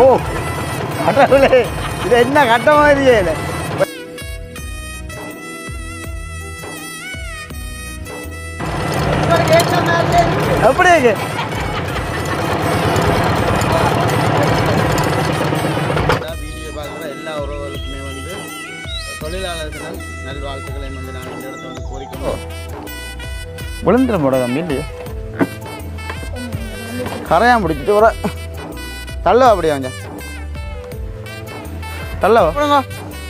ஓ கடவுளே இது என்ன கட்ட மாதிரியே இல்லை. இருக்கு வீடியோ பார்க்குற எல்லா உறவுகளுக்குமே வந்து தொழிலாளர்கள் நல்வாழ்த்துக்களை வந்து நான் இந்த இடத்துல வந்து கோரிக்கணும் விழுந்துட முடகம் இல்லையோ? கரையான் பிடிச்சிட்டு வர. தள்ள அப்படியே கொஞ்சம் தள்ள கொடுங்க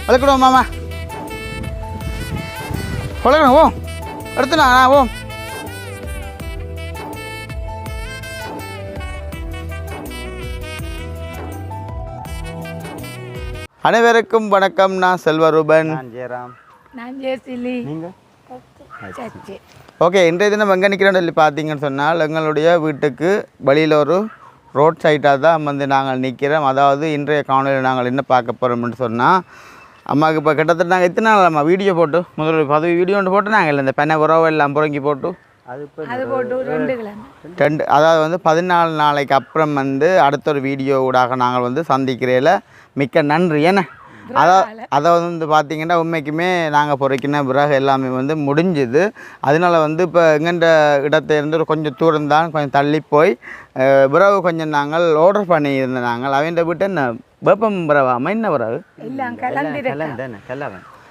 வளர்க்கணும் மாமா. வளர்க்கணும் ஓ. எடுத்துனா ஓ. அனைவருக்கும் வணக்கம் நான் செல்வரூபன். ஜெயராம். நான் ஜெயசிலி. ஓகே இன்றைய தினம் எங்கே நிற்கிறோம்னு சொல்லி பார்த்தீங்கன்னு சொன்னால் எங்களுடைய வீட்டுக்கு வெளியில் ஒரு ரோட் சைட்டாக தான் வந்து நாங்கள் நிற்கிறோம். அதாவது இன்றைய காணொலியில் நாங்கள் என்ன பார்க்க போகிறோம்னு சொன்னால் அம்மாவுக்கு இப்போ கிட்டத்தட்ட நாங்கள் எத்தனை நாள் அம்மா வீடியோ போட்டு முதல்ல பதவி வீடியோ ஒன்று போட்டு நாங்கள் இல்லை இந்த பெண்ணை உறவு எல்லாம் புறங்கி போட்டு. அது இப்போ அது போட்டு ஒரு ரெண்டு அதாவது வந்து பதினாலு நாளைக்கு அப்புறம் வந்து அடுத்த ஒரு வீடியோ ஊடாக நாங்கள் வந்து சந்திக்கிறேல. மிக்க நன்றி. என்ன? அதான் அதை வந்து பார்த்தீங்கன்னா உண்மைக்குமே நாங்கள் பொறைக்கின பிறகு எல்லாமே வந்து முடிஞ்சுது. அதனால வந்து இப்போ எங்கெண்ட இடத்துல இருந்து ஒரு கொஞ்சம் தூரம் தான் கொஞ்சம் தள்ளி போய் பிறகு கொஞ்சம் நாங்கள் ஆர்டர் பண்ணியிருந்தோம் நாங்கள். அவன் விட்டு என்ன வெப்பம் பிறவாம? என்ன பிறகு எல்லாம் கலந்துருக்கு கல்லன் தானே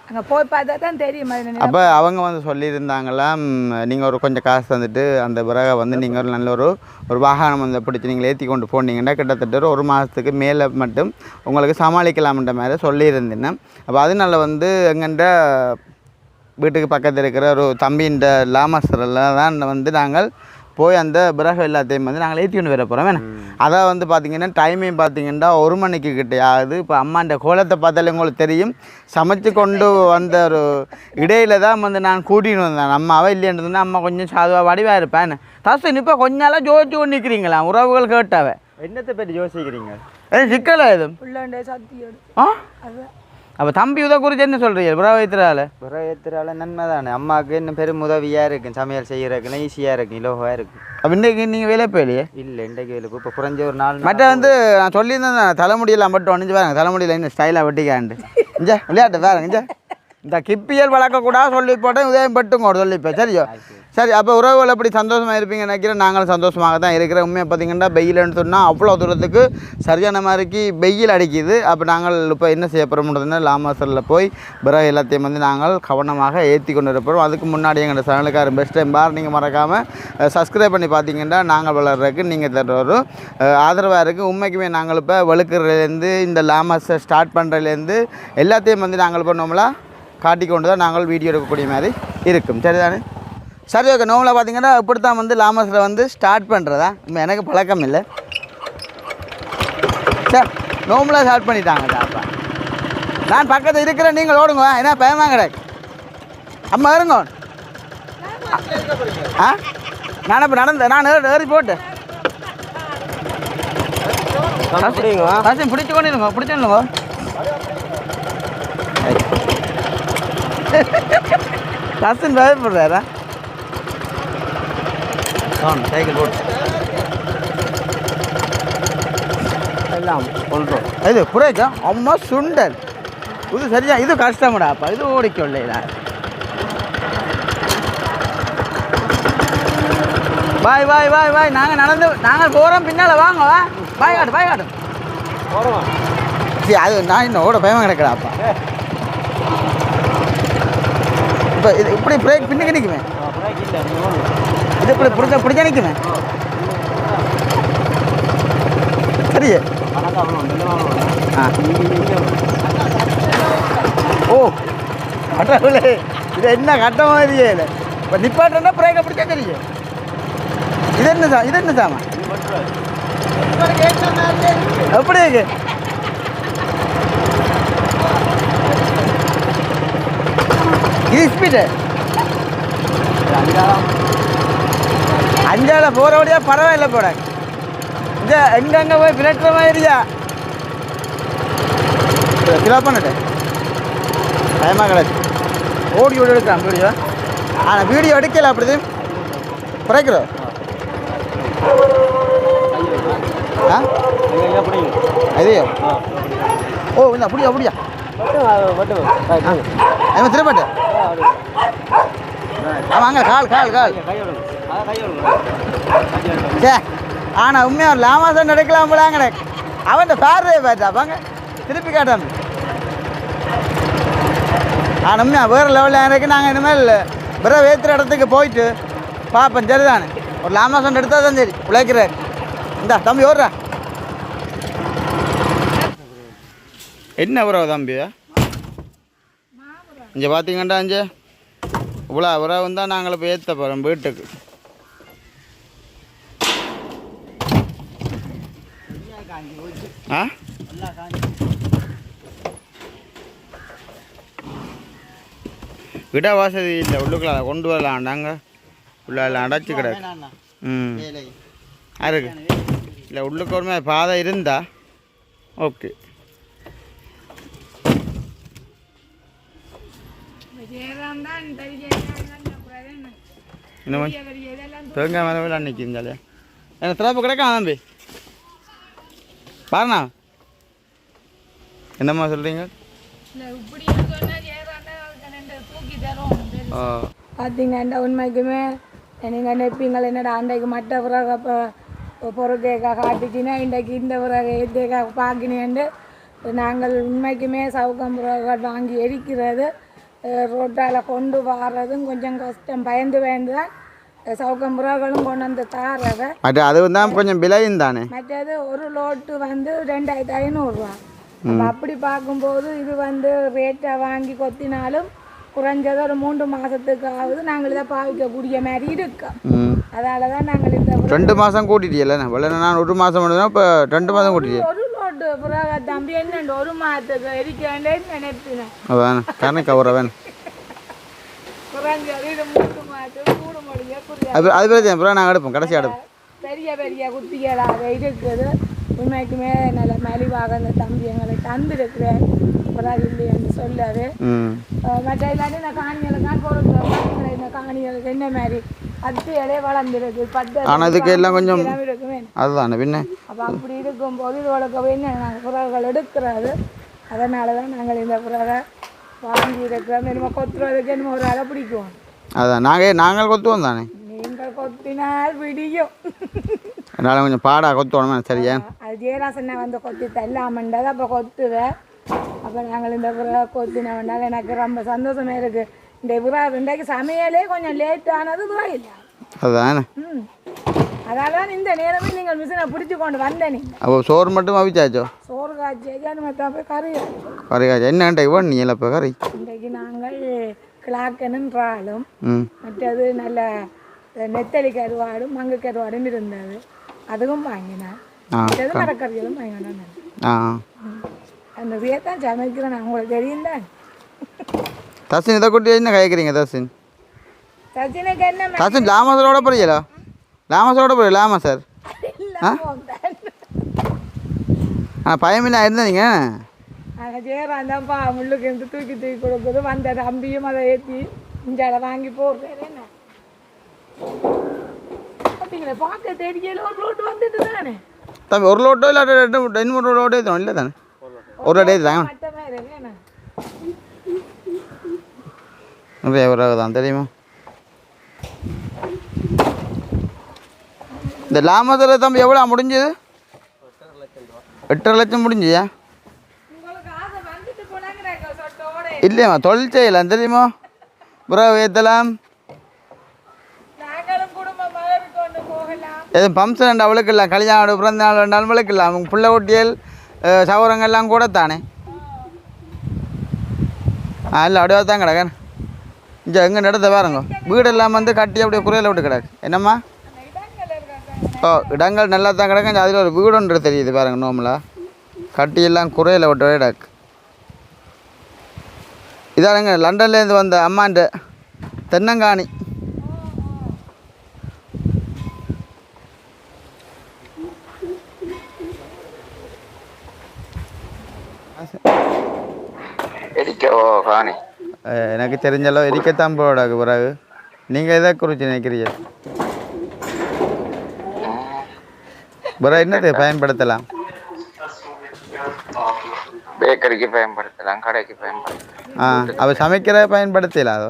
அங்கே போய் பார்த்தா தான் தெரியும். அப்போ அவங்க வந்து சொல்லியிருந்தாங்களாம் நீங்கள் ஒரு கொஞ்சம் காசு தந்துட்டு அந்த பிறகு வந்து நீங்கள் ஒரு நல்ல ஒரு ஒரு வாகனம் வந்து பிடிச்சி நீங்கள் ஏற்றி கொண்டு போனீங்கன்னா கிட்டத்தட்ட ஒரு மாதத்துக்கு மேலே மட்டும் உங்களுக்கு சமாளிக்கலாம்ன்ற மாதிரி சொல்லியிருந்தேன். அப்போ அதனால வந்து எங்கள்கிட்ட வீட்டுக்கு பக்கத்தில் இருக்கிற ஒரு தம்பின்ற லாமஸ்டரில் தான் வந்து நாங்கள் போய் அந்த பிறகு எல்லாத்தையும் வந்து நாங்கள் ஏற்றி கொண்டு வர போகிறோம் வேணும் அதான் வந்து பார்த்தீங்கன்னா டைமையும் பார்த்தீங்கன்னா ஒரு மணிக்கு கிட்டே ஆகுது இப்போ அம்மாண்ட கோலத்தை பார்த்தாலே உங்களுக்கு தெரியும். சமைச்சு கொண்டு வந்த ஒரு இடையில தான் வந்து நான் கூட்டின்னு வந்தேன். அம்மாவே இல்லைன்றதுன்னா அம்மா கொஞ்சம் சாதுவாக வடிவாக இருப்பேன் தசன் இப்போ கொஞ்ச நாளாக ஜோதிச்சு கொண்டு நிற்கிறீங்களா உறவுகள் கேட்டாவே. என்னத்தை பற்றி யோசிக்கிறீங்க? ஏ சிக்கலா சக்தியோடு ஆ? அது அப்போ தம்பி உதவி குறித்து என்ன சொல்கிறீங்க புறவைத்திரால ஏற்றுறால நன்மை தானே. அம்மாவுக்கு இன்னும் பெரும் உதவியாக இருக்கும் சமையல் செய்யறதுக்குன்னு ஈஸியாக இருக்கும் இலவாக இருக்கும் அப்போ இன்றைக்கு நீங்கள் வேலையே போயிலையே இல்லை இன்றைக்கு வேலை இப்போ குறைஞ்ச ஒரு நாள் மற்ற வந்து நான் சொல்லியிருந்தேன் தலைமுடியெல்லாம் மட்டும் ஒணிஞ்சு பாருங்க தலைமுடியில் இன்னும் ஸ்டைலாக வெட்டிக்காண்டு. இஞ்சா விளையாட்டு பாருங்க இஞ்சா இந்த கிப்பியல் வளர்க்கக்கூடாது சொல்லி போட்டேன் உதயம் பட்டுங்க சொல்லிப்பேன் சரியோ? சரி அப்போ உறவுகள் எப்படி சந்தோஷமாக இருப்பீங்க நினைக்கிறேன்? நாங்களும் சந்தோஷமாக தான் இருக்கிற உண்மையை பார்த்தீங்கன்னா வெயில்னு சொன்னால் அவ்வளோ தூரத்துக்கு சரியான மாதிரிக்கு வெயில் அடிக்குது. அப்போ நாங்கள் இப்போ என்ன செய்ய போகிறோம்ன்றதுன்னா லாமாசரில் போய் பிறகு எல்லாத்தையும் வந்து நாங்கள் கவனமாக ஏற்றி கொண்டு இருப்போம் அதுக்கு முன்னாடி எங்களோட சேனலுக்காரன் பெஸ்ட் டைம் பார் நீங்கள் மறக்காமல் சப்ஸ்கிரைப் பண்ணி பார்த்தீங்கன்னா நாங்கள் வளர்றதுக்கு நீங்கள் தர ஒரு ஆதரவாக இருக்குது உண்மைக்குமே நாங்கள் இப்போ வழுக்கிறதுலேருந்து இந்த லாமாஸை ஸ்டார்ட் பண்ணுறதுலேருந்து எல்லாத்தையும் வந்து நாங்கள் பண்ணோம்ல காட்டிக்கொண்டு தான் நாங்கள் வீடியோ எடுக்கக்கூடிய மாதிரி இருக்கும். சரிதானே? சரி ஓகே நோமில் பார்த்தீங்கன்னா இப்படி தான் வந்து லாமஸில் வந்து ஸ்டார்ட் பண்ணுறதா இப்போ எனக்கு பழக்கம் இல்லை. சார் நோம்பில் ஸ்டார்ட் பண்ணிட்டாங்க சாப்பா நான் பக்கத்தில் இருக்கிறேன் நீங்கள் ஓடுங்க. என்ன பயமா கிடையாது அம்மா இருங்க. ஆ? நான் இப்போ நடந்த நான் ஏறி போட்டு. பிடிச்சு கொண்டிருங்க பிடிச்சிருங்க கசன் பயப்படுறாரா சைக்கிள் போட்டு எல்லாம் சொல்கிறோம் இது புரியுதா அம்மா சுண்டல். இது சரியா? இது கஷ்டம்டாப்பா இது ஓடிக்கொள்ளா பாய் பாய் பாய் பாய். நாங்கள் நடந்து நாங்கள் போகிறோம் பின்னால். வாங்க வா. பாய் காட்டு பாய் காட்டு. சரி அது நான் இன்னும் ஓட பயமாக கிடக்குறாப்பா இப்போ இது இப்படி பிரேக் பின்னுக்கு நிற்குமே இது இப்படி பிடிச்ச பிடிச்சா நிற்குமே சரியே? ஆ. ஓ கடவுளே இது என்ன கட்டமாக இல்லையே இல்லை இப்போ நிப்பாட்டா பிரேக்கை பிடிச்சா தெரியும் இது என்ன சா இது என்ன சாமா? எப்படி இருக்கு? ஸ்பீடு அஞ்சால போகிற வழியா பரவாயில்ல போட இந்த எங்கெங்க போய் பிளட்டுற மாதிரியா ஃபிலப் பண்ணிட்டு பயமாக கிடையாது. ஓடி ஓடி எடுக்கலாம் வீடியோ ஆனால் வீடியோ எடுக்கல அப்படி குறைக்கிறோம். ஆ? ஐயோ ஓ இல்லை அப்படியா அப்படியா? அவன் வாங்க கால் கால் கால். சே ஆனால் உண்மையாக ஒரு லாமாசம் நடக்கலாம் போலாங்க அவன் பேரே பார்த்தா பாங்க திருப்பி காட்டாம. ஆனால் உண்மையாக வேறு லெவலில் இருக்கு நாங்கள் இனிமேல் பிற வேத்துற இடத்துக்கு போயிட்டு பார்ப்போம் சரிதானே? ஒரு லாமாசம் எடுத்தால் தான் சரி உழைக்கிறார். இந்தா தம்பி ஓடுறா. என்ன உறவு தம்பி? இங்கே பார்த்தீங்கன்னா இங்கே. இவ்வளோ உறவு தான் நாங்கள் இப்போ ஏற்ற போகிறோம் வீட்டுக்கு. ஆ? விட வசதி இல்லை உள்ளுக்குள்ள கொண்டு வரலாம் நாங்கள் உள்ள அடைச்சி கிடக்கு. ம். இருக்கு. இல்லை உள்ளுக்கு ஒரு மாதிரி பாதை இருந்தா ஓகே. இதெல்லாம் தேங்காய் மேலே விழா நிற்கிந்தாலே எனக்கு திறப்பு கிடைக்கும் தம்பி பாருண்ணா என்னம்மா சொல்கிறீங்க பார்த்தீங்கன்னா உண்மைக்குமே நீங்கள் நிற்பீங்கள் என்னடா அன்றைக்கு மற்ற பிறகு அப்போ பொருட்கேக்கா காட்டுச்சுன்னா இன்றைக்கு இந்த பிறகு ஏத்தேக்கா பார்க்கினேன்ட்டு நாங்கள் உண்மைக்குமே சவுக்கம் பிறகு வாங்கி எரிக்கிறது ரோட்டால் கொண்டு வர்றதும் கொஞ்சம் கஷ்டம் பயந்து பயந்து தான் சவுக்கம் புறாக்களும் கொண்டு வந்து தாரதை மற்ற அது தான் கொஞ்சம் விலையும் தானே மற்றது ஒரு லோட்டு வந்து ரெண்டாயிரத்தி ஐநூறுரூவா அப்போ அப்படி பார்க்கும்போது இது வந்து ரேட்டை வாங்கி கொத்தினாலும் குறைஞ்சது ஒரு மூன்று மாதத்துக்கு ஆகுது நாங்கள் இதை பாவிக்கக்கூடிய மாதிரி இருக்கோம் ம் அதால தான் நாங்கள் இந்த ரெண்டு மாதம் கூட்டிட்டியல்ல வெள்ள நான் ஒரு மாதம் மட்டும் இப்போ ரெண்டு மாதம் கூட்டிட்டியே லோட்டு புறாக தம்பி என்னண்டு ஒரு மாதத்துக்கு எரிக்க வேண்டியது நினைப்பினேன் அதான் மொழியே புரியாது அது அது பிரச்சனை அப்புறம் நாங்கள் எடுப்போம் கடைசி எடுப்போம் பெரிய பெரிய குத்திகளாக இருக்குது உண்மைக்குமே நல்ல மலிவாக அந்த தம்பி எங்களை தந்திருக்கிறேன் அப்புறம் இல்லை என்று அஹ் மற்ற இல்லாட்டி இந்த காணிகளுக்கான் பொருட்கள் இந்த காணிகளுக்கு என்ன மாதிரி பத்து இலையே வளர்ந்துருக்கு பத்து ஆனா இதுக்கு எல்லாம் கொஞ்சம் அதுதானே பின்ன? அப்போ அப்படி இருக்கும்போது இதோட என்ன நாங்கள் புறகள் எடுக்கிறது அதனால தான் நாங்கள் இந்த புறவை வாங்கி இருக்கிறோம். என்னமோ கொத்துறதுக்கு என்னமோ ஒரு அலை பிடிக்கும். அதான் நாங்கள் நாங்கள் கொத்துவோம் தானே? நீங்கள் கொத்தினால் விடியும். அதனால் கொஞ்சம் பாடாக கொத்துவோம் சரியா? அது ஜெயராசனை வந்து கொத்தி தள்ளாமண்டது அப்போ கொத்துவேன். அப்போ நாங்கள் இந்த புறா கொத்தினவனால எனக்கு ரொம்ப சந்தோஷமா இருக்கு. இந்த புறா இன்றைக்கு சமையலே கொஞ்சம் லேட் ஆனது இல்லை அதுதானே ம் அதால தான் இந்த நேரமே நீங்கள் மிஷினை பிடிச்சி கொண்டு வந்தேன் அப்போ சோறு மட்டும் அவிச்சாச்சோ சோறு காய்ச்சி மற்ற போய் கறி கறி காய்ச்சா நீ எல்லாம் இப்போ கறி இன்றைக்கு நாங்கள் கிளாக்கனுன்றாலும் மற்றது நல்ல நெத்தலி கருவாடும் மங்கு கருவாடும் இருந்தது அதுவும் வாங்கினேன் மற்றது மரக்கறிகளும் வாங்கினேன் அந்த தான் சமைக்கிறேன் நான் உங்களுக்கு தெரியும் தான் தசின் இதை கொட்டி என்ன கேட்குறீங்க தசின் தசின் லாமஸரோட போறீங்களா? லாமஸரோட போறீங்க லாமா சார். போந்தேன். ஆ? பயமில்ல இருந்தீங்க அங்கே ஜெயராம் தான்ப்பா முள்ளுக்கு இருந்து தூக்கி தூக்கி கொடுக்குது. வந்த தம்பியும் அதை ஏற்றி இஞ்சால வாங்கி போடுறேன் என்ன? பார்த்தீங்களா பார்க்க தெரியல ஒரு ரோட்டு வந்துட்டு தானே? தம்பி ஒரு லோட்டோ இல்லை ரெண்டு ரெண்டு மூணு லோட்டோ இல்லை தானே? ஒரு லோட்டோ ஏற்றுதாங்க ஒரு தான் தெரியுமா? இந்த லாமத்தில் தம்பி எவ்வளோ முடிஞ்சது? எட்டரை லட்சம் முடிஞ்சியா? இல்லையம்மா தொழில் செய்யலாம் தெரியுமா? புறவு ஏற்றலாம் எதுவும் ஃபங்க்ஷன் ரெண்டு அவளுக்கு இல்லை கல்யாணம் பிறந்த நாள் ரெண்டாலும் அவளுக்கு இல்லை அவங்க பிள்ளை ஒட்டியல் அஹ், சவரங்கள்லாம் கூட தானே இல்லை அப்படியே தான் கிடக்கேன் இங்கே எங்கே நடத்த பாருங்க. வீடெல்லாம் வந்து கட்டி அப்படியே குறையில விட்டு கிடக்கு. என்னம்மா? ஓ இடங்கள் நல்லா தான் கிடக்கு. அதில் ஒரு வீடு ஒன்று தெரியுது பாருங்க நோமலாக கட்டி எல்லாம் குறையில விட்டு கிடக்கு. இதானுங்க லண்டன்லேருந்து வந்த அம்மாண்ட தென்னங்காணி. எரிக்கவோ காணி. எனக்கு தெரிஞ்சளவு எரிக்கத்தான் போடாது பிறகு நீங்கள் எதை குறித்து நினைக்கிறீங்க வேறு என்னது பயன்படுத்தலாம் பேக்கரிக்கு பயன்படுத்தலாம் கடைக்கு பயன்படுத்தலாம் ஆ அவ சமைக்கிற பயன்படுத்தலாம் அதோ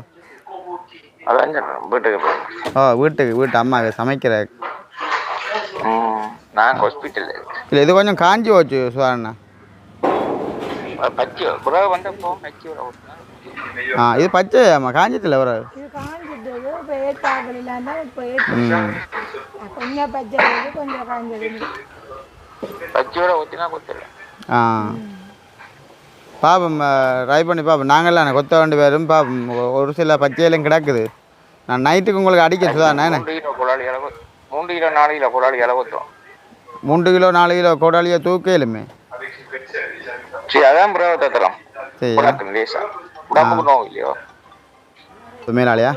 அதான் வீட்டுக்கு ஓ வீட்டுக்கு வீட்டு அம்மாவுக்கு சமைக்கிற நான் ஹாஸ்பிட்டலில் இருக்கேன் இல்லை இது கொஞ்சம் காஞ்சி போச்சு சுதாரணா பச்சை புறா வந்து போ இது பச்சை ஆமாம் காஞ்சதில்ல ஒரு இது காஞ்சிட்டது இப்போ ஏற்றாக்கள் இல்லாம இப்போ ஏற்று ம் கொஞ்சம் பச்சை இருக்கு, கொஞ்சம் காஞ்சது பச்சையோட ஊற்றினா கொடுத்துடல ஆ பாப்போம் ட்ரை பண்ணி பார்ப்போம் நாங்கள்லாம் கொத்த வேண்டி வரும் பாப்போம் ஒரு சில பச்சையிலும் கிடக்குது நான் நைட்டுக்கு உங்களுக்கு அடிக்க என்ன மூன்று கிலோ நாலு கிலோ குழாளி அளவுத்தோம் மூன்று கிலோ நாலு கிலோ கோடாலியை தூக்கையிலுமே சரி அதான் புறா தத்துறோம் சரி லேசா உடம்புக்கு நோவு இல்லையோ மேலாளியா?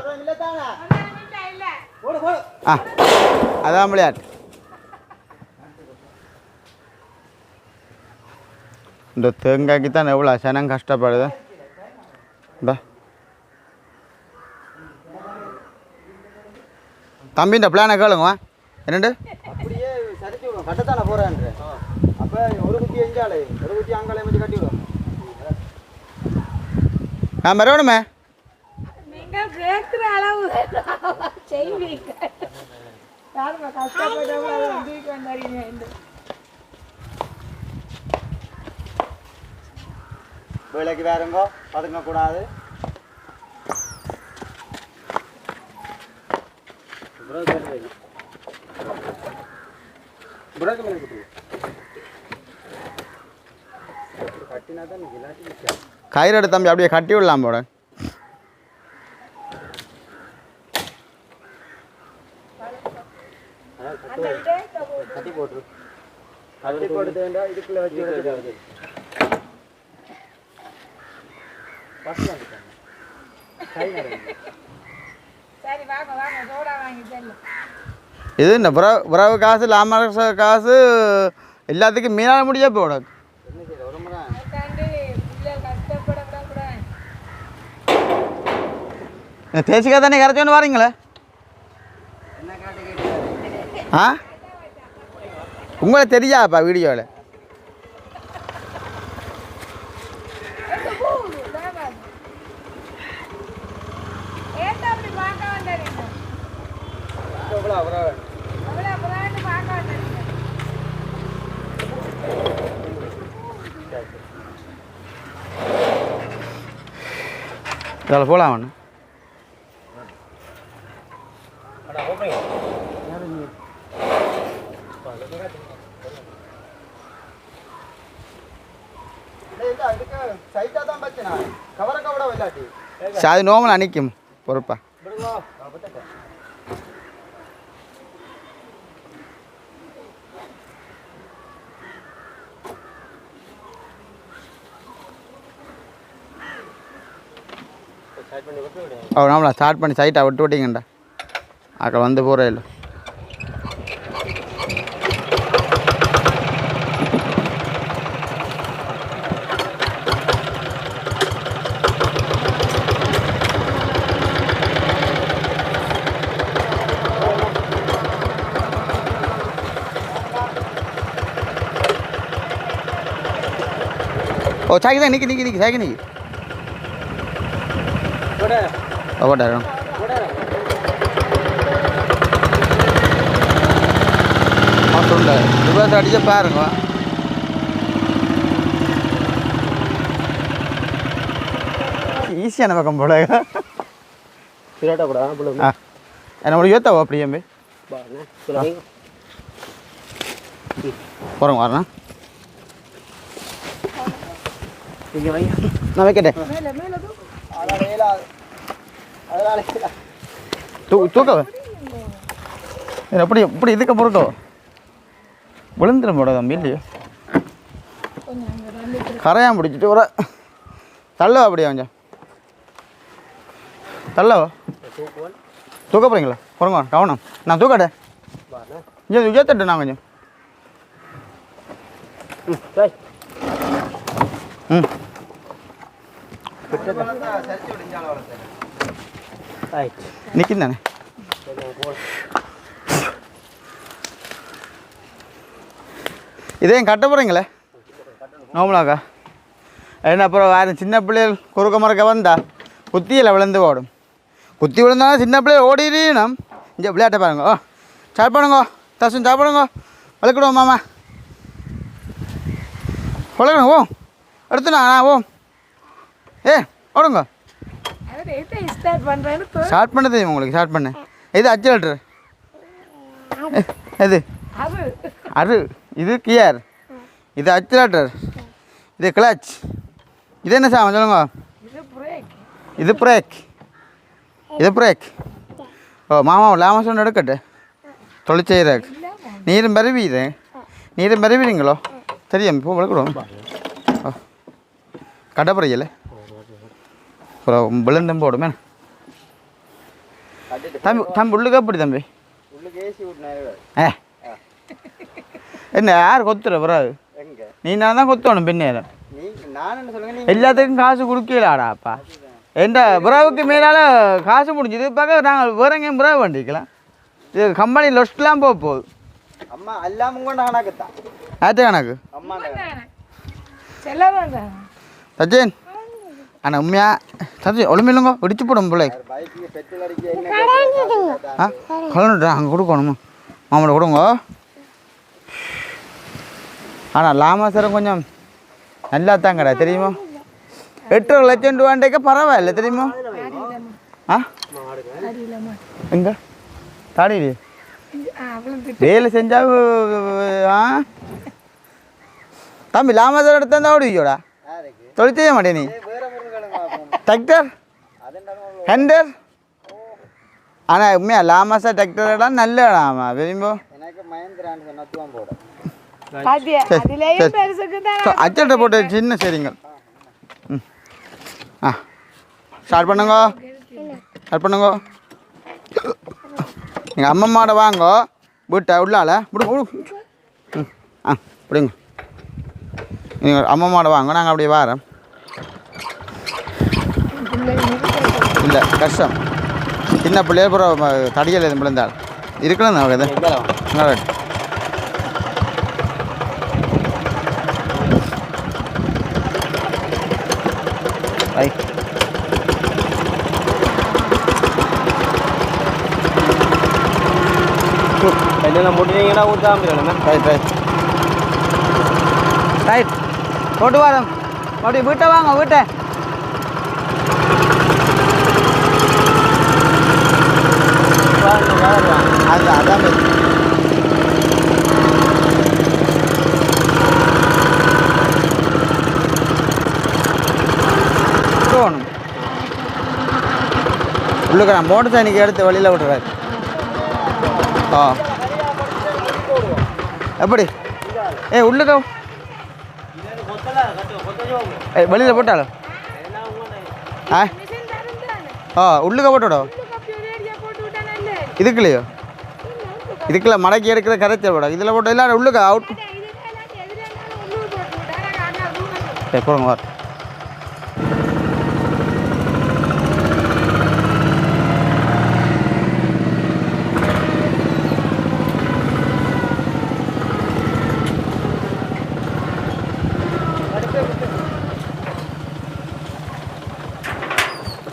ஆ அதான் விளையாட்டு. இந்த தேங்காய்க்கு தான் எவ்வளோ சனம் கஷ்டப்படுது. பா தம்பி இந்த பிளானை கேளுங்க என்னண்டு? அப்படியே சரிச்சு விடுவோம். கட்டத்தானே போகிறேன் அப்போ ஒரு குத்தி எஞ்சாலே ஒரு குத்தி அங்காலே கட்டி விடுவோம் நான் வரணுமே நீங்கள் கேட்குற அளவு செய்வீங்க யாருமா கஷ்டப்பட்டவங்க அதை தூக்கி வந்தாரீங்க என்று. வேலைக்கு வேறுங்கோ பதுங்க கூடாது. கயிறு தம்பி அப்படியே கட்டி விடலாம் போட இது இந்த புறவு புறவு காசு லாமரச காசு எல்லாத்துக்கும் மீனால முடிய போட அதுக்காண்டி பிள்ளைகள் கஷ்டப்பட விடக்கூடாது தேசிக்கா தானே கரைச்சோன்னு வரீங்களே? ஆ? உங்களை தெரியாப்பா வீடியோவில் ஏத்த இதில் போகலாம் ஒன்று சாது நோமல் அணிக்கும் பொறுப்பா. அவன் ஆமாம் ஸ்டார்ட் பண்ணி சைட்டை விட்டு விட்டீங்கண்டா. அக்கா வந்து போகிறேன் இல்லை. ஓ சாக்கி தான் நிற்கி நிற்கி நிற்கி சாக்கி நிற்கி ஓட்டாரு மாசம் ரிவர்ஸ் அடிச்ச பாருங்க. ஈஸியான பக்கம் போல. பிராட்டா கூட ஆ என்னோட யோத்தாவோ அப்படியே போகிறோம் வரேன். இங்கே வைங்க நான் வைக்கட்டேன் மேலே எப்படி தூ எப்படி இப்படி இதுக்கு பொருட்டோ விழுந்துடும் போட தம்பி இல்லையோ கரையான் பிடிச்சிட்டு வர தள்ளவா அப்படியே கொஞ்சம் தள்ளவா தூக்க போகிறீங்களா பொறுங்க கவனம் நான் தூக்கட்டேன் இங்கே உயர்த்தட்டு நான் கொஞ்சம் ம் நிற்கும் தானே இதையும் கட்ட போகிறீங்களே நோமலாக்கா என்ன அப்புறம் வேறு சின்ன பிள்ளைகள் குறுக்க மறக்க வந்தா குத்தியில் விழுந்து ஓடும். குத்தி விழுந்தாலும் சின்ன பிள்ளைகள் ஓடிடணும் இங்கே விளையாட்டை பாருங்க. ஓ ஸ்டார்ட் தசும் தசன் வளர்க்கணும் மாமா. வளர்க்கணும் ஓ எடுத்துனா ஓ. ஏ ஓடுங்க. ஸ்டார்ட் பண்ண தெரியும் உங்களுக்கு? ஸ்டார்ட் பண்ண. இது அச்சலேட்டர் எது அது அரு. இது கியர். இது அச்சலேட்டர் இது கிளச். இது என்ன சாமான் சொல்லுங்க? இது பிரேக் இது பிரேக் இது ஓ மாமா லாம சொன்ன எடுக்கட்டு. தொழிற்செய்கிறேன் நீரும் பரவிடு நீரும் பரவிடுங்களோ தெரியும் இப்போ விளக்கிடுவோம். ஓ. கடப்புறையில் அப்புறம் விழுந்தம் போடுமே. தம்பி தம்பி உள்ளுக்கு எப்படி தம்பி. ஏ. என்ன யார் கொத்துற பிறகு எங்க? நீ நான் தான் கொத்தணும் பின்னே. நீ நான் என்ன சொல்லுங்க நீங்க எல்லாத்துக்கும் காசு கொடுக்கலாடாப்பா எந்த புறாவுக்கு மேலால் காசு முடிஞ்சது. பார்க்க நாங்கள் வேற எங்கேயும் புறா வண்டிக்கலாம் இது கம்பெனி லொஸ்ட்லாம் போக போகுது. அம்மா எல்லாம் உங்க கணக்குத்தான் ஆச்சு கணக்கு? சச்சின். ஆனால் உண்மையா? சச்சின் ஒளிமில்லுங்க இடிச்சு போடும் பிள்ளை. ஆ? கலந்துட்டு அங்கே கொடுக்கணுமா. மாமோட கொடுங்க. ஆனால் லாமாசரம் கொஞ்சம் நல்லா தாங்கடா தெரியுமா? எட்டு லட்சம் ரூபாண்டேக்க பரவாயில்ல தெரியுமா? ஆ? எங்க? அவ்வளோ வேலை செஞ்சா ஆ? தம்பி லாமாசரம் எடுத்தா தான் ஓடுவியோடா தொழில் செய்ய மாட்டே நீ. டிராக்டர் ஹெண்டர் ஆனால் உண்மையா லாமாசா டிராக்டர்லாம் நல்ல இடாமா விரும்போ அச்சட்டை போட்டு சின்ன சரிங்க ம் ஆ ஸ்டார்ட் பண்ணுங்க ஸ்டார்ட் பண்ணுங்க எங்கள் அம்மம்மாட வாங்க வீட்டை உள்ளால ம் ஆ பிடிங்க நீங்கள் அம்மம்மாட வாங்க நாங்கள் அப்படியே வாரோம் இல்லை கஷ்டம். சின்ன பிள்ளைய அப்புறம் தடியல் எதுவும் விழுந்தாள். இருக்கலாம் அவங்க இது. ரைட் என்னென்ன முடிஞ்சீங்கன்னா ஊற்றாமல் ரைட் ரைட் ரைட். போட்டு வரோம். அப்படி வீட்டை வாங்க வீட்டை. அது அதான். போகணும் உள்ளுக்கு நான் மோட்டர் சைனிக்கு எடுத்து வெளியில் விட்டுறாரு. ஆ. எப்படி? ஏ உள்ளுக்க. ஏ வெளியில் போட்டாலும் ஆ. ஆ உள்ளுக்க போட்டுவிடோ? இதுக்குலையோ இதுக்குள்ள மடக்கி எடுக்கிற கரைச்சல் போட இதில் போட்டு இல்லை உள்ளுக்க அவுட் ஏ போடுங்க வர.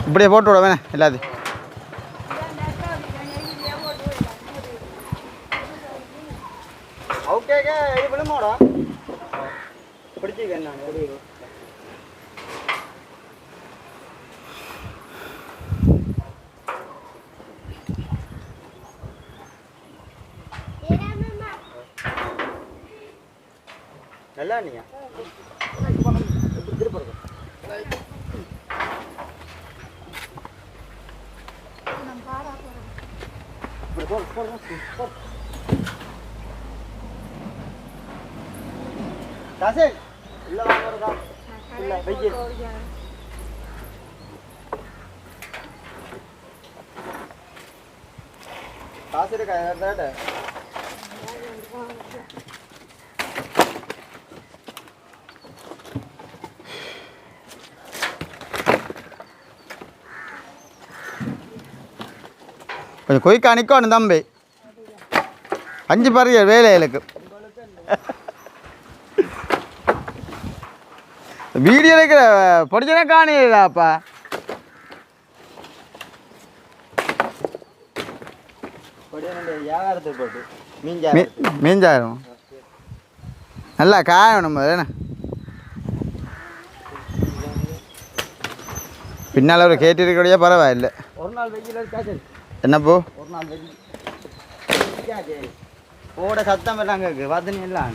இப்படியே போட்டு விட வேணே எல்லாத்தையும். வெயில் காசு இருக்கா யார்தாட்ட கொஞ்சம் குயிக்காக நிற்கணும் தம்பி. அஞ்சு பறிய வேலைகளுக்கு. வீடியோ இருக்கிற பொடிச்சனே மீ மீஞ்சாயிரும் நல்லா காயணும் முதல்ல பின்னால் ஒரு கேட்டிருக்கக்கூடிய பரவாயில்லை. ஒரு நாள் வெயில் என்னப்போ ஒரு நாள் வெயில். ஓட சத்தம் எல்லாம் கேக்கு வதனி எல்லாம்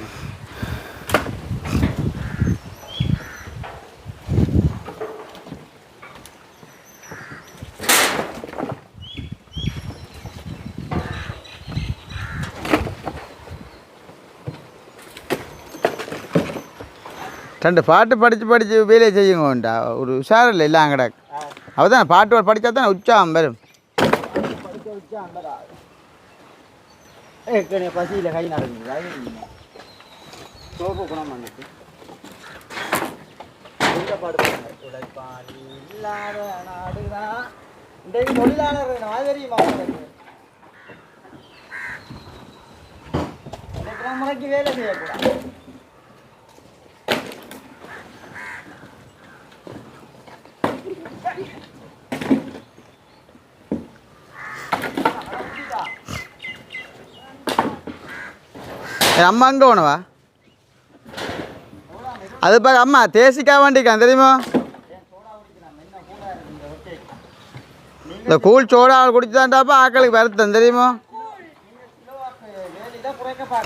ரெண்டு பாட்டு படித்து படித்து வேலையை செய்யுங்கண்டா ஒரு உஷாரம் இல்லை இல்லை அங்கடா. அவள் தான் பாட்டு படித்தா தானே உற்சாகம் வரும் பசியில் கை நடக்குது வேலை செய்யக்கூடாது வந்துட்டு இந்த பாடு பாருங்க. உழைப்பாளி இல்லாத நாடுதான் இன்றைக்கு தொழிலாளர் வேணும் தெரியுமா உங்களுக்கு எட்டரை முறைக்கு வேலை செய்யக்கூடாது என் அம்மா அங்கே போனவா? அது பார்க்க அம்மா தேசிக்காய் வண்டிக்கான் தெரியுமா? இந்த கூழ் சோடா குடிச்சுதான்டாப்பா ஆக்களுக்கு வருத்தம் தெரியுமா?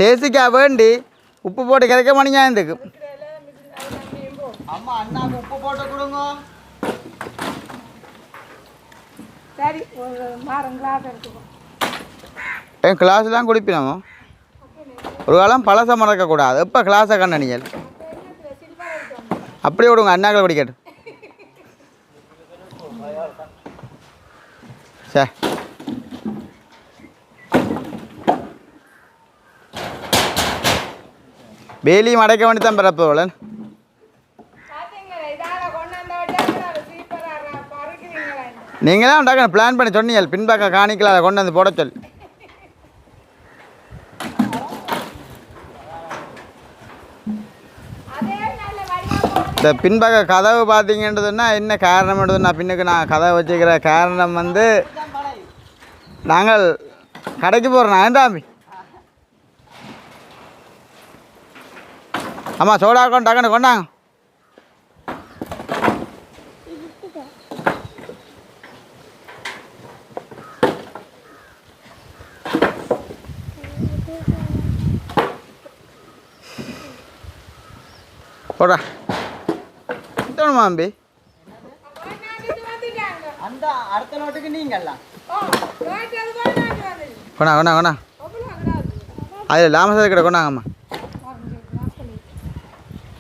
தேசிக்காய் வேண்டி உப்பு போட்டு கிடைக்க மணிங்க இதுக்கு அம்மா அண்ணாக்கு உப்பு போட்டு கொடுங்க. சரி ஒரு மாறம் கிளாஸ் எடுத்துக்கோ. கிளாஸ்லாம் குடிப்பினாமோ? ஒரு காலம் பழச மறக்கக்கூடாது எப்போ கிளாஸை கண்ணனியல் அப்படியே விடுங்க அண்ணாக்களை படிக்கட்டு. சார் வேலியும் அடைக்க வேண்டி தான் பிறப்பவளன் நீங்களாம் உண்டாக்க பிளான் பண்ணி சொன்னீங்க பின்பக்கம் காணிக்கல அதை கொண்டு வந்து போட சொல்லி அதே நல்ல வடிவா இந்த பின்பக்க கதவு பார்த்தீங்கன்றதுன்னா என்ன காரணம்ன்றதுன்னா பின்னுக்கு நான் கதவை வச்சுக்கிற காரணம் வந்து நாங்கள் கடைக்கு போகிறோம் ஏண்டாமி ஆமாம் சோடா கொண்டு டக்குன்னு கொண்டாங்க. போடா. எத்தனை அம்பி அந்த அடுத்த நோட்டுக்கு நீங்கள்லாம். கொண்டா கொண்டா கொண்டா. அதில் லாமசது கிட்ட கொண்டாங்கம்மா.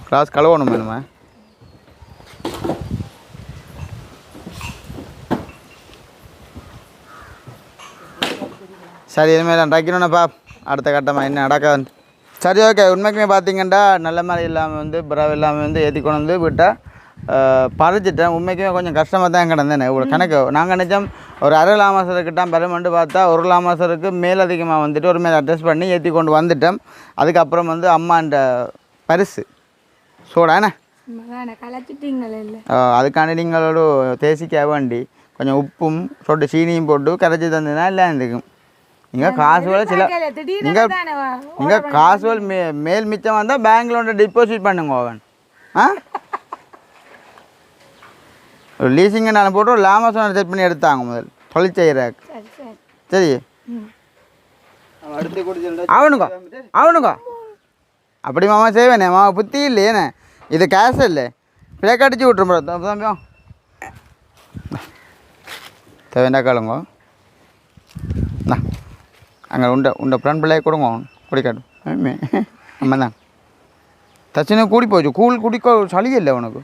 கிளாஸ் கழுவணும் வேணுமா சரி இனிமேல் நான் டைக்கணும்ப்பா அடுத்த கட்டமாக என்ன நடக்காது சரி ஓகே உண்மைக்குமே பார்த்தீங்கன்னா நல்ல மாதிரி இல்லாமல் வந்து பிறவு இல்லாமல் வந்து ஏற்றி கொண்டு வந்து விட்டால் பறிச்சிட்டேன். உண்மைக்குமே கொஞ்சம் கஷ்டமாக தான் கிடந்தேன். இவ்வளோ கணக்கு. நாங்கள் நினச்சோம் ஒரு அரை லாமாசருக்கிட்ட பெருமண்டு பார்த்தா ஒரு லாமாசருக்கு மேலதிகமாக வந்துட்டு ஒரு மேலே அட்ஜஸ்ட் பண்ணி ஏற்றி கொண்டு வந்துட்டோம் அதுக்கப்புறம் வந்து அம்மாண்ட பரிசு. சோடா என்ன? மகான கலைச்சிட்டீங்களே இல்லை? ஆஹ் அதுக்காண்டி நீங்களோட தேசிக்காய் வேண்டி. கொஞ்சம் உப்பும் சொட்டு சீனியும் போட்டு கரைச்சி தந்ததுனா இல்லை இருந்துக்கும் நீங்கள் காசுகளை சில நீங்கள் தானே வா நீங்கள் காசுகள் மே மேல் மிச்சம் வந்தால் பேங்க்கில் ஒன்று டிபாசிட் பண்ணுங்க அவன் ஆ? ஒரு லீசிங்கை நான் போட்டு ஒரு லாமசோனை செட் பண்ணி எடுத்தாங்க முதல். தொழில் செய்கிறாக்கு சரி சரி. சரி. ம். அடுத்து குடிச்சிருந்தா அவனுங்க அவனுங்க அப்படி மாமா செய்வேனே மாமா புத்தி இல்லையேண்ணே இது கேஷ் இல்லை. பிளேக் அடிச்சு விட்ரும் ப்ரோ தம்பியோ தேவைண்டா கேளுங்க. அங்கே உண்ட உண்ட ஃப்ரெண்ட் பிள்ளைய கொடுங்க. குடிக்காட்டும். ஆமே அம்மா. தான் தச்சுன்னு கூடி போச்சு. கூழ் குடிக்க சளி இல்லை உனக்கு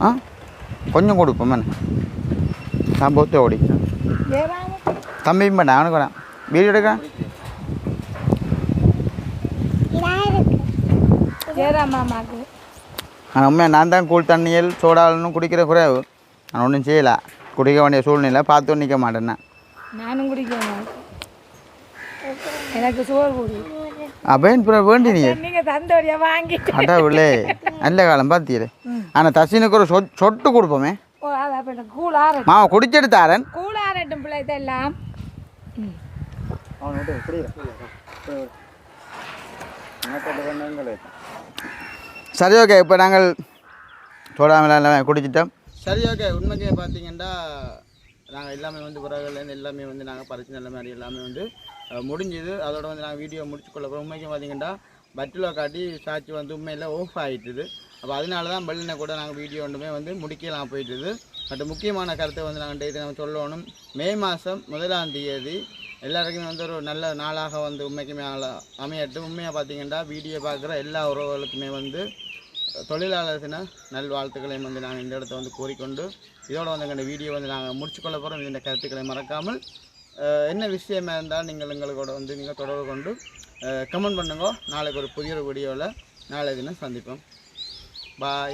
ஆ? கொஞ்சம் கொடுப்போம் மேலே. நான் போத்து ஓடி தம்பியும் பண்ண அவனுக்கு வேணாம். வீடியோ ஆனால் உண்மையாக நான் தான் கூழ் தண்ணியல் சோடாலும் குடிக்கிற குறைவு. நான் ஒன்றும் செய்யலை. குடிக்க வேண்டிய சூழ்நிலை பார்த்து நிற்க மாட்டேன் நான். நானும் குடிக்க எனக்கு சோறு குடி அப்போ இப்போ வேண்டி நீ நீங்க தந்தோடைய வாங்கி. கடவுளே நல்ல காலம் பார்த்தீரே ஆனால் தசினுக்கு ஒரு சொட் சொட்டு கொடுப்போமே. மாமா குடிச்சிட்டு தாரன் கூலாரட்டும் பிள்ளை இதெல்லாம். சரி ஓகே. இப்போ நாங்கள் சோடாமல் எல்லாமே குடிச்சிட்டோம். சரி ஓகே. உண்மைக்கு பார்த்தீங்கன்னா நாங்கள் எல்லாமே வந்து உறவுகள்லேருந்து எல்லாமே வந்து நாங்கள் பறிச்சு நல்ல மாதிரி எல்லாமே வந்து முடிஞ்சுது. அதோட வந்து நாங்கள் வீடியோ முடிச்சுக்கொள்ள போகிறோம் உண்மைக்கு பார்த்தீங்கன்னா பட்டிலோ காட்டி சாட்சி வந்து உண்மையில் ஓஃப் ஆகிட்டுது அப்போ அதனால தான் பல்லினை கூட நாங்கள் வீடியோ ஒன்றுமே வந்து முடிக்கலாம் போயிட்டுது. பட் முக்கியமான கருத்தை வந்து நாங்கள் டேட்டு நம்ம சொல்லணும். மே மாதம் முதலாம் தேதி எல்லாருக்குமே வந்து ஒரு நல்ல நாளாக வந்து உண்மைக்குமே ஆள- அமையட்டும். உண்மையாக பார்த்தீங்கன்னா வீடியோ பார்க்குற எல்லா உறவுகளுக்குமே வந்து தொழிலாளர் தின நல்வாழ்த்துக்களையும் வந்து நாங்கள் இந்த இடத்த வந்து கூறிக்கொண்டு இதோட வந்து எங்கள் வீடியோ வந்து நாங்கள் முடிச்சுக்கொள்ள போகிறோம் இந்த கருத்துக்களை மறக்காமல் என்ன விஷயமா இருந்தால் நீங்கள் எங்களோட வந்து நீங்கள் தொடர்பு கொண்டு கமெண்ட் பண்ணுங்க. நாளைக்கு ஒரு புதிய ஒரு வீடியோவில் நாளை தினம் சந்திப்போம். பாய்